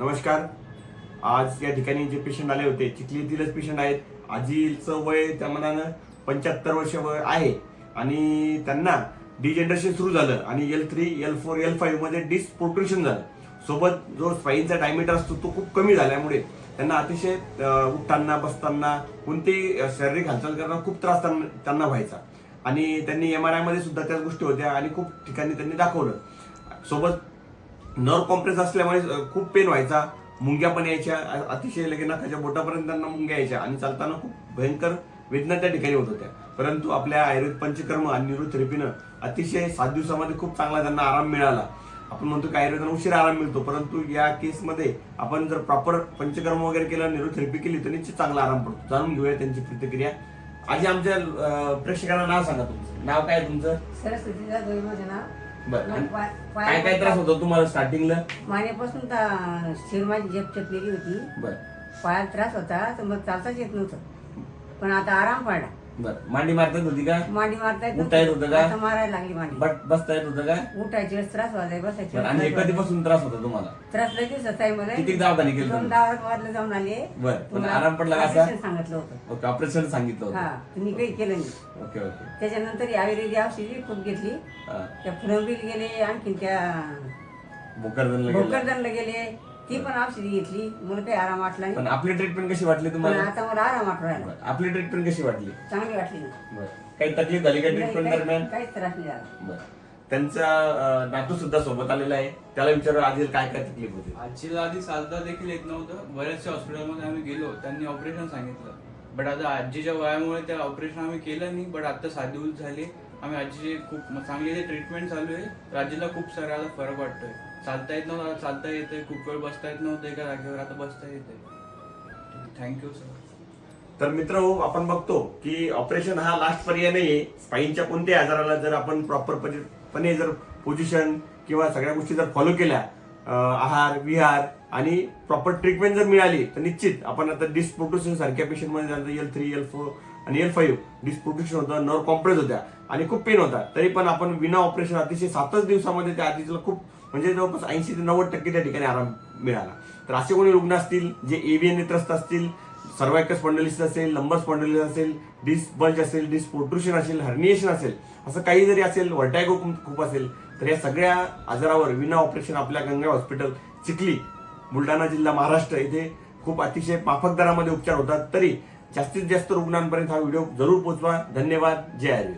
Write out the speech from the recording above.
नमस्कार. आज या ठिकाणी जे पेशंट आले होते चिखली येथीलच पेशंट आहेत. आजीचं वय त्या मनानं पंच्याहत्तर वर्ष वय आहे. आणि त्यांना डिजेनरेशन सुरू झालं आणि L three L four L फाईव्हमध्ये झालं. सोबत जो स्पाईनचा डायमीटर असतो तो खूप कमी झाल्यामुळे त्यांना अतिशय उठताना बसताना कोणतेही शारीरिक हालचाल करताना खूप त्रास त्यांना त्यांना व्हायचा. आणि त्यांनी एम आर आयमध्ये सुद्धा त्याच गोष्टी होत्या आणि खूप ठिकाणी त्यांनी दाखवलं. सोबत नर्व कॉम्प्रेस असल्यामुळे खूप पेन व्हायचा. मुंग्या पण यायच्या अतिशय लगे नाकाच्या बोटापर्यंत त्यांना मुंग्या यायच्या आणि चालताना खूप भयंकर वेदना त्या ठिकाणी होत होत्या. परंतु आपल्या आयुर्वेद पंचकर्म आणि न्यूरोथेरपीनं अतिशय सात दिवसामध्ये खूप चांगला त्यांना आराम मिळाला. आपण म्हणतो की आयुर्वेदाला उशीर आराम मिळतो परंतु या केसमध्ये आपण जर प्रॉपर पंचकर्म वगैरे केलं न्यूरोथेरपी केली तर निश्चित चांगला आराम पडतो. जाणून घेऊया त्यांची प्रतिक्रिया. आधी आमच्या प्रेक्षकांना नाव सांगा तुमचं. नाव काय आहे तुमचं? सरस्वती नाव बरं. आणि पाय- काय काय त्रास होतो तुम्हाला स्टार्टिंगला मानेपासून तर शिर माझी झेप चकलेली होती. बर. पायात त्रास होता तर मग चालताच येत नव्हतं. पण आता आराम पडला. बर. मांडी मारतात होती का? मांडी मारता येत उठता येत होतं का? आता मारायला लागली मांडी. बट बसता येत होतं का? उठायची वेळेस त्रास व्हायचा बसायची बरं, आणि हे त्रास कधीपासून त्रास होता तुम्हाला. त्रास लगेच होता मला. किती दवाखाने केले दोन तुम्ही? दवाखान्यात जाऊन आले. बरं, पण आराम पडला का असा? operation सांगितलं होतं. ओके ऑपरेशन सांगितलं हा होतं. तर मी काही केलं नाही. Okay okay. त्याच्यानंतर आयुर्वेदिक औषधी खूप घेतली. हा. त्या फुलंबरीला गेले आणखीन त्या भोकरदनला गेलं. भोकरदनला गेले. ती पण औषधी घेतली. मला काही आराम वाटला नाही. पण आपली ट्रीटमेंट कशी वाटली पण तुम्हाला आता मला आराम वाटू राहिला. बरं, आपली ट्रीटमेंट कशी वाटली? चांगली वाटली ना. बरं. काही तकलीफ झाली का नाही, ट्रीटमेंट काही- दरम्यान? काहीच त्रास नाही झाला. बरं. त्यांचा अं, नातू सुद्धा सोबत आलेला आहे. त्याला विचारू आधी काय काय तकलीफ होती? आजीला आधी चालता देखील येत नव्हतं. बऱ्याचशा हॉस्पिटलमध्ये आम्ही गेलो. त्यांनी ऑपरेशन सांगितलं. बट आता आजीच्या वयामुळे त्या ऑपरेशन आम्ही केलं नाही. बट आता सात दिवस झाले. आम्ही आजीची खूप चांगली ट्रीटमेंट चालू आहे तर आजीला खूप सारा आता फरक वाटतोय. चालता येत नव्हतं चालता येतंय. खूप वेळ बसता येत नव्हतं एका जागेवर आता बसता येतंय. थँक्यू सर तर मित्र हो, आपण बघतो की ऑपरेशन हा लास्ट पर्याय नाहीये. स्पाईनच्या कोणत्याही आजाराला जर आपण प्रॉपर पणे जर पोझिशन किंवा सगळ्या गोष्टी जर फॉलो केल्या आहार विहार आणि प्रॉपर ट्रीटमेंट जर मिळाली तर निश्चित आपण आता डिस्प्रोट्युशन सारख्या पेशंटमध्ये एल थ्री एल फोर आणि एल फाईव्ह डिस्प्रोटेक्शन होतं नर्व कॉम्प्रेस होत्या. आणि खूप पेन होता. तरी पण आपण विना ऑपरेशन अतिशय सातच दिवसामध्ये त्या आधीला खूप म्हणजे जवळपास ऐंशी ते नव्वद टक्के त्या ठिकाणी आराम मिळाला. तर असे कोणी रुग्ण असतील जे एव्हीएनने त्रस्त असतील सर्वायकस स्पॉन्डलिस असेल लंबर स्पॉन्डलिस असेल डिस बल्ज असेल डिस असेल हर्निएशन असेल असं काही जरी असेल वर्टायगो खूप असेल तर या सगळ्या आजारावर विना ऑपरेशन आपल्या गंगा हॉस्पिटल चिखली बुलढाणा जिल्हा महाराष्ट्र इथे खूप अतिशय माफक दरामध्ये उपचार होतात. तरी जास्तीत जास्त रुग्णांपर्यंत हा व्हिडिओ जरूर पोहोचवा धन्यवाद. जय आयुर्वेद